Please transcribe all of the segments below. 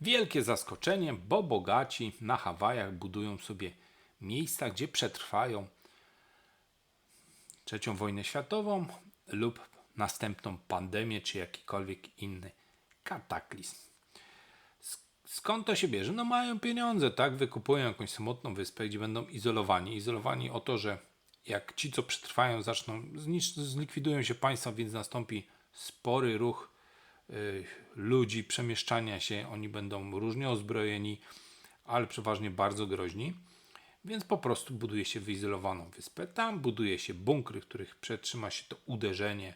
Wielkie zaskoczenie, bo bogaci na Hawajach budują sobie miejsca, gdzie przetrwają trzecią wojnę światową lub następną pandemię, czy jakikolwiek inny kataklizm. Skąd to się bierze? No mają pieniądze, tak? Wykupują jakąś samotną wyspę, gdzie będą izolowani. Izolowani o to, że jak ci, co przetrwają, zaczną, zlikwidują się państwa, więc nastąpi spory ruch ludzi, przemieszczania się. Oni będą różnie ozbrojeni, ale przeważnie bardzo groźni. Więc po prostu buduje się wyizolowaną wyspę. Tam buduje się bunkry, w których przetrzyma się to uderzenie,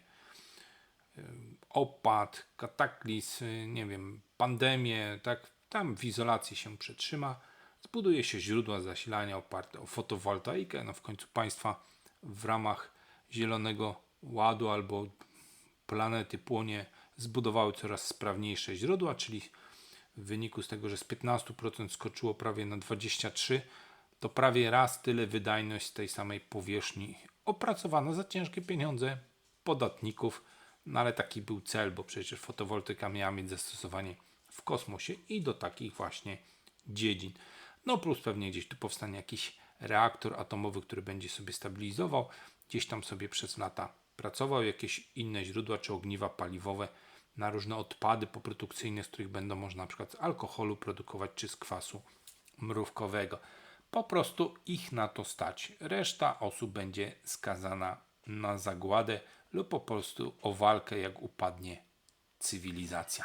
y, opad, kataklizm, y, nie wiem, pandemię, tak? Tam w izolacji się przetrzyma. Zbuduje się źródła zasilania oparte o fotowoltaikę. No w końcu państwa w ramach Zielonego Ładu albo planety płonie zbudowały coraz sprawniejsze źródła, czyli w wyniku z tego, że z 15% skoczyło prawie na 23%, to prawie raz tyle wydajność tej samej powierzchni opracowano za ciężkie pieniądze podatników, no ale taki był cel, bo przecież fotowoltaika miała mieć zastosowanie w kosmosie i do takich właśnie dziedzin. No plus pewnie gdzieś tu powstanie jakiś reaktor atomowy, który będzie sobie stabilizował, gdzieś tam sobie przez lata pracował, jakieś inne źródła czy ogniwa paliwowe na różne odpady poprodukcyjne, z których będą można na przykład z alkoholu produkować czy z kwasu mrówkowego. Po prostu ich na to stać. Reszta osób będzie skazana na zagładę lub po prostu o walkę, jak upadnie cywilizacja.